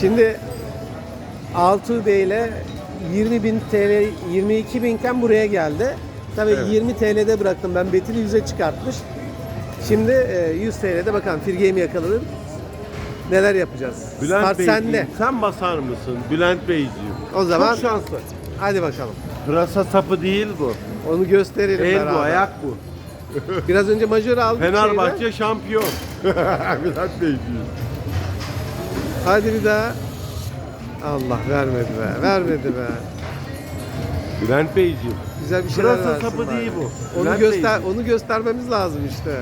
Şimdi Altuğ Bey ile 20 bin TL, 22 binken buraya geldi. Tabii Evet. 20 TL'de bıraktım ben. Betül'ü 100'e çıkartmış. Şimdi e, 100 TL'de bakalım Firge'yi yakaladım. Neler yapacağız? Bülent Start Beyciğim, sende. sen basar mısın? Bülent Beyciğim. O zaman- Çok şanslı. Hadi bakalım. Pırasa sapı değil bu. Onu gösterelim El bu, beraber. ayak bu. Biraz önce majör aldık şeyden. Fenerbahçe şampiyon. Bülent Beyciğim. Hadi bir daha. Allah vermedi be. Vermedi be. Bülent Beyciğim. Güzel bir şeyler Pırasa versin sapı bari. değil bu. Onu Bülent göster Beyciğim. onu göstermemiz lazım işte.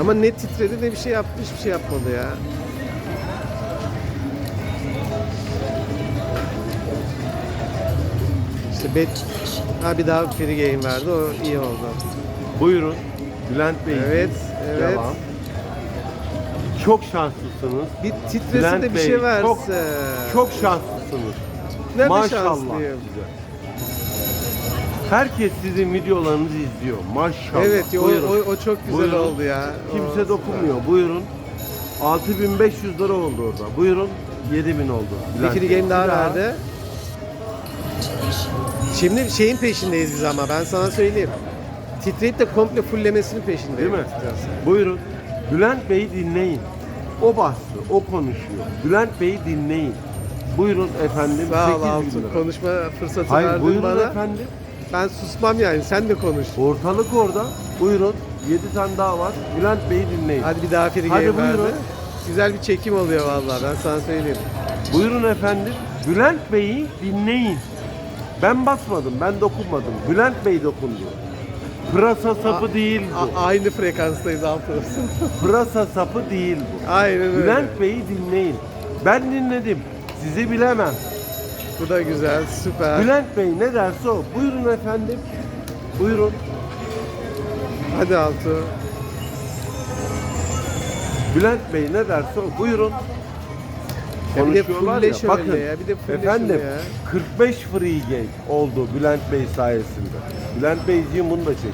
Ama ne titredi ne bir şey yaptı hiçbir şey yapmadı ya. İşte bet ha bir daha free game verdi o iyi oldu. Buyurun. Bülent Beyciğim. Evet, evet. Devam. Çok şanslısınız. Bir titrese Bülent de bir Bey, şey verse. Çok, çok şanslısınız. Nerede Maşallah şanslıyım? Herkes sizin videolarınızı izliyor. Maşallah. Evet o, Buyurun. o, o çok güzel Buyurun. oldu ya. O Kimse süper. dokunmuyor. Buyurun. 6500 lira oldu orada. Buyurun. 7000 oldu. Bir Bülent Bey. game daha Bir verdi. Şimdi şeyin peşindeyiz biz ama ben sana söyleyeyim. Titreyip de komple fulllemesinin peşindeyiz. Değil mi? Buyurun. Bülent Bey'i dinleyin. O bastı, o konuşuyor. Bülent Bey'i dinleyin. Buyurun efendim. Sağ ol 8000 Altun. lira. Konuşma fırsatı Hayır verdin buyurun bana. efendim. Ben susmam yani. Sen de konuş. Ortalık orada. Buyurun. 7 tane daha var. Bülent Bey'i dinleyin. Hadi bir daha free Hadi game verdi. buyurun. Güzel bir çekim oluyor vallahi ben sana söyleyeyim. Buyurun efendim. Bülent Bey'i dinleyin. Ben basmadım, ben dokunmadım. Bülent Bey dokundu. Pırasa sapı değil bu. A- aynı frekanstayız Altun. Pırasa sapı değil bu. Aynen öyle. Bülent Bey'i dinleyin. Ben dinledim. Sizi bilemem. Bu da güzel, süper. Bülent Bey ne derse o. Buyurun efendim. Buyurun. Hadi Altun. Bülent Bey ne derse o. Buyurun. Bir de Konuşuyorlar ya. Bakın ya, bir de efendim ya. 45 free game oldu Bülent Bey sayesinde. Bülent Beyciğim bunu da çek.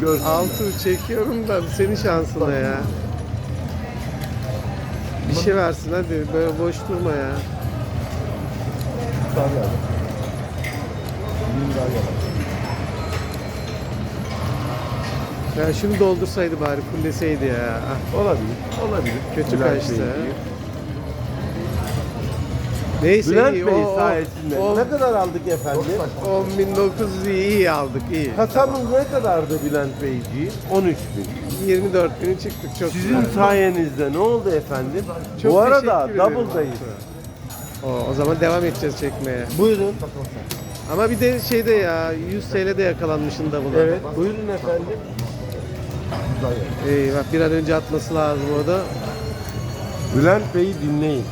Görsün. Altun çekiyorum da senin şansına ya. Bir şey versin hadi böyle boş durma ya. Ya şunu doldursaydı bari fulleseydi ya. Ah, Olabilir. Olabilir. Kötü kaçtı. Beyciğim. Neyse Bülent iyi. Bey o, sayesinde. o, ne kadar aldık efendim? 10.900 iyi, aldık iyi. Kasamız ne kadardı Bülent Beyciğim? 13 bin. 24 bini çıktık çok Sizin güzel. sayenizde ne oldu efendim? Çok Bu arada teşekkür ederim. double'dayız. O, o zaman devam edeceğiz çekmeye. Buyurun. Ama bir de şeyde ya 100 TL'de yakalanmışın da buna. Evet. Buyurun efendim. İyi bak bir an önce atması lazım o da. Bülent Bey'i dinleyin.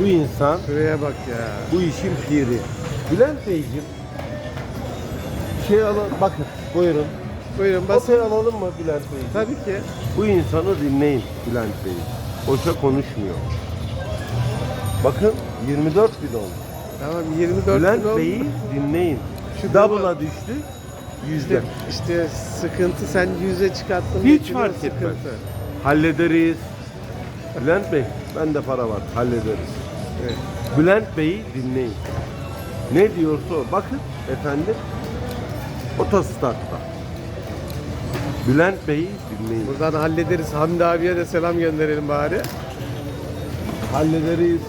Bu insan Şuraya bak ya. bu işin piri. Bülent Beyciğim şey alın bakın buyurun. Buyurun basın. Basın alalım mı Bülent Bey? Tabii ki. Bu insanı dinleyin Bülent Bey. Boşa konuşmuyor. Bakın 24 bin oldu. Tamam 24 Bülent oldu. Bey'i dinleyin. Şu Şu double- double'a düştü. Yüzde. İşte, işte sıkıntı sen yüze çıkarttın. Hiç fark etmez. Hallederiz. Bülent Bey, bende para var. Hallederiz. Evet. Bülent Bey'i dinleyin. Ne diyorsa o. Bakın efendim. Otostartta. Bülent Bey'i dinleyin. Buradan hallederiz. Hamdi abiye de selam gönderelim bari. Hallederiz.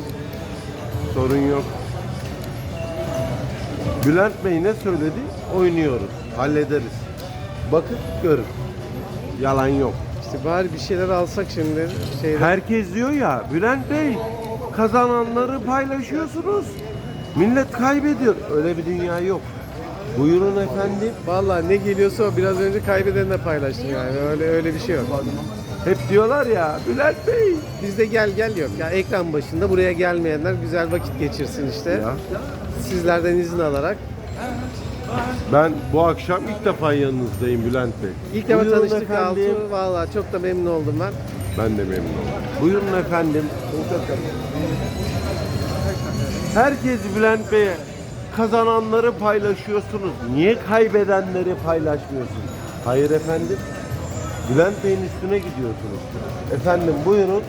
Sorun yok. Bülent Bey ne söyledi? Oynuyoruz. Hallederiz. Bakın görün. Yalan yok. İşte bari bir şeyler alsak şimdi. Şeyden. Herkes diyor ya Bülent Bey kazananları paylaşıyorsunuz. Millet kaybediyor. Öyle bir dünya yok. Buyurun efendim. Vallahi ne geliyorsa o biraz önce kaybedenle paylaştım yani. Öyle öyle bir şey yok. Hep diyorlar ya Bülent Bey. Bizde gel gel yok. Ya ekran başında buraya gelmeyenler güzel vakit geçirsin işte. Ya. Sizlerden izin alarak. Ben bu akşam ilk defa yanınızdayım Bülent Bey. İlk defa Buyurun tanıştık efendim. Altuğ. Vallahi çok da memnun oldum ben. Ben de memnun oldum. Buyurun efendim. Herkes Bülent Bey'e kazananları paylaşıyorsunuz. Niye kaybedenleri paylaşmıyorsunuz? Hayır efendim. Bülent Bey'in üstüne gidiyorsunuz. Efendim buyurun.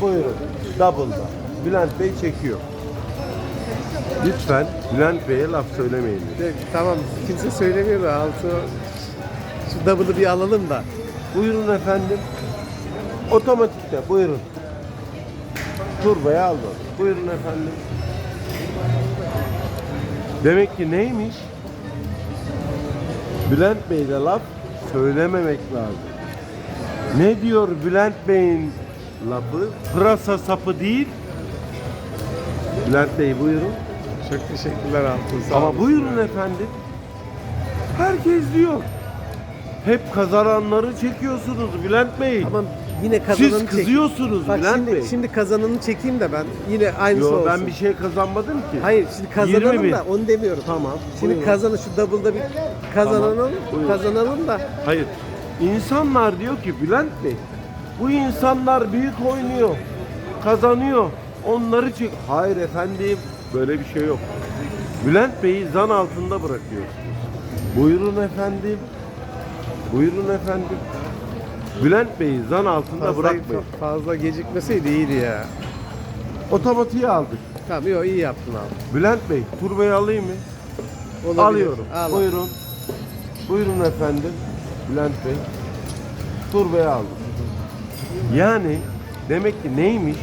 buyurun. Double'da. Bülent Bey çekiyor. Lütfen Bülent Bey'e laf söylemeyin. De- Tamam kimse söylemiyor da altı şu double'ı bir alalım da. Buyurun efendim. Otomatikte buyurun. Turbayı aldım. Buyurun efendim. Demek ki neymiş? Bülent Bey'le laf söylememek lazım. Ne diyor Bülent Bey'in lafı? Pırasa sapı değil. Bülent Bey buyurun. Çok teşekkürler Altun. Sağ Ama buyurun efendim. Herkes diyor. Hep kazananları çekiyorsunuz Bülent Bey. Ama yine kazananı Siz kızıyorsunuz Bak Bülent şimdi, Bey. şimdi kazananı çekeyim de ben yine aynısı Yo, olsun. ben bir şey kazanmadım ki. Hayır şimdi kazanalım 20 bin. da onu demiyorum. Tamam. Şimdi buyurun. kazanı şu double'da bir kazanalım, buyurun. kazanalım da Hayır. İnsanlar diyor ki Bülent Bey bu insanlar büyük oynuyor. Kazanıyor. Onları çek. Hayır efendim. Böyle bir şey yok. Bülent Bey'i zan altında bırakıyorsunuz. Buyurun efendim. Buyurun efendim. Bülent Bey'i zan altında fazla, bırakmayın. fazla gecikmeseydi iyiydi ya. Otomatiği aldık. Tamam yok iyi yaptın abi. Bülent Bey turbayı alayım mı? Olabilir. Alıyorum. Al. Buyurun. Buyurun efendim. Bülent Bey. Turbayı aldım. Yani demek ki neymiş?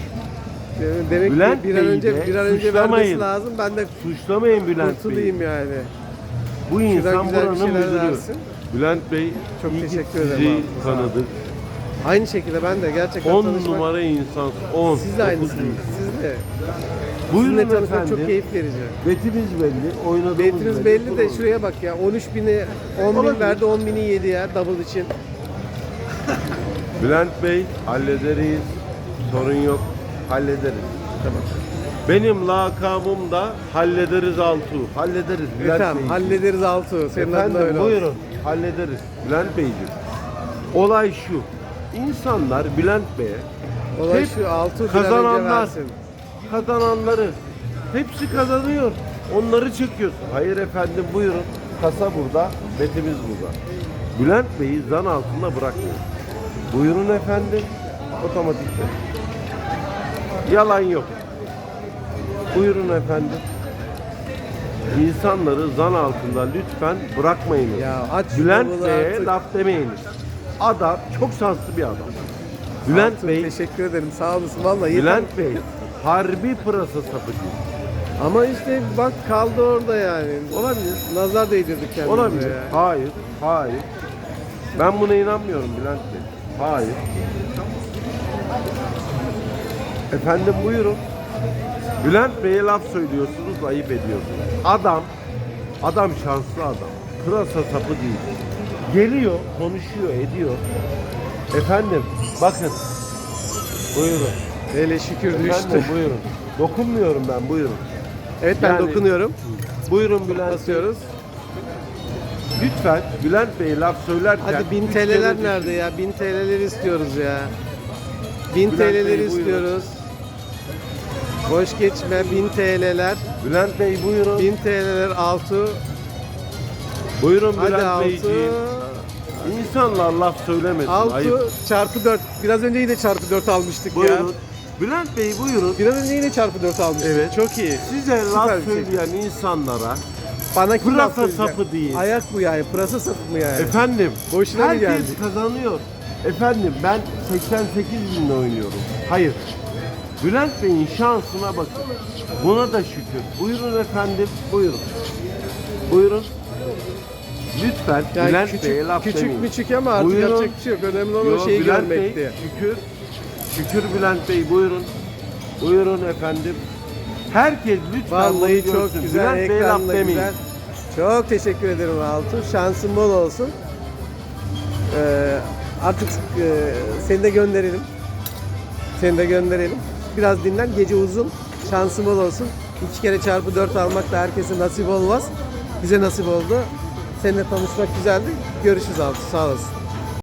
Demek Bülent ki bir an Bey'i önce de bir an önce suçlamayın. vermesi lazım. Ben de Suçlamayın Bülent Bey'i. kurtulayım yani. Bu insan güzel bir buranın şeyler müdürü. versin. Bülent Bey Çok iyi teşekkür ederim sizi abi. Tanıdık. Aynı şekilde ben de gerçekten 10 tanışmak. numara insan. 10. Siz de aynısınız. Siz de. Buyurun Sizinle tanışmak efendim. çok keyif verici. Betimiz belli. Oynadığımız Betiniz belli de Buyurun. şuraya bak ya. 13 bini 10 bin verdi 10 bini yedi ya double için. Bülent Bey hallederiz. Sorun yok. Hallederiz. Tamam. Benim lakabım da hallederiz Altuğ. Hallederiz Bülent tamam Bey. hallederiz Altuğ. Senin adına Efendim öyle olsun. buyurun hallederiz. Bülent Beyciğim. Olay şu. İnsanlar Bülent Bey'e Olay hep şu Altuğ bir an önce kazananlar, versin. kazananları hepsi kazanıyor. Onları çekiyorsun. Hayır efendim buyurun. Kasa burada, betimiz burada. Bülent Bey'i zan altında bırakmıyor. Buyurun efendim. Otomatikte. Yalan yok. Buyurun efendim. İnsanları zan altında lütfen bırakmayınız. Ya aç Bülent Bey'e artık. laf demeyiniz. Adam çok şanslı bir adam. Bülent Altuğ, Bey, teşekkür ederim. Sağ olasın. Vallahi yeter. Bülent Bey harbi pırasa sapıcı. Ama işte bak kaldı orada yani. Olabilir. Nazar değdirdik kendimize Olabilir. ya. Hayır, hayır. Ben buna inanmıyorum Bülent Bey. Hayır. Efendim buyurun. Bülent Bey'e laf söylüyorsunuz, ayıp ediyorsunuz. Adam, adam şanslı adam. Pırasa sapı değil. Geliyor, konuşuyor, ediyor. Efendim, bakın. Buyurun. Hele şükür düştü. Efendim buyurun. Dokunmuyorum ben, buyurun. Evet ben Yani- dokunuyorum. Buyurun Bülent Bey. Basıyoruz. Lütfen Bülent Bey laf söylerken... Hadi 1000 üç kere TL'ler düşün. nerede ya? 1000 TL'leri istiyoruz ya. 1000 Bülent Bey, TL'leri buyurun. istiyoruz. Boş geçme 1000 TL'ler. Bülent Bey buyurun. 1000 TL'ler altı. Buyurun Hadi Bülent altı. Beyciğim. İnsanlar laf söylemesin. Ayıp. 6 çarpı 4. Biraz önce yine çarpı 4 almıştık ya. Buyurun. Bülent Bey buyurun. Biraz önce yine çarpı 4 almıştık. Evet. Çok iyi. Size laf bir şey. söyleyen insanlara Bana kim Pırasa söyleyecek? sapı değil. Ayak bu yani. Pırasa sapı mı yani? efendim Boşuna mı herkes geldik? kazanıyor. Efendim ben 88 binle oynuyorum. Hayır. Bülent Bey'in şansına bakın. Buna da şükür. Buyurun efendim. Buyurun. Buyurun. Lütfen Yani Bülent küçük, Bey'e laf küçük demeyin. küçük ama artık Buyurun. yapacak bir şey yok. Önemli olan Yo, şeyi Bülent Bey, görmekti. şükür. Şükür Bülent Bey buyurun. Buyurun efendim. Herkes lütfen Vallahi çok görsün. güzel, Bülent Bey'e laf demeyin. güzel. Çok teşekkür ederim Altuğ. Şansın bol olsun. Ee, artık e, seni de gönderelim. Seni de gönderelim. Biraz dinlen. Gece uzun. Şansın bol olsun. İki kere çarpı dört almak da herkese nasip olmaz. Bize nasip oldu. Seninle tanışmak güzeldi. Görüşürüz Altuğ. Sağ olasın.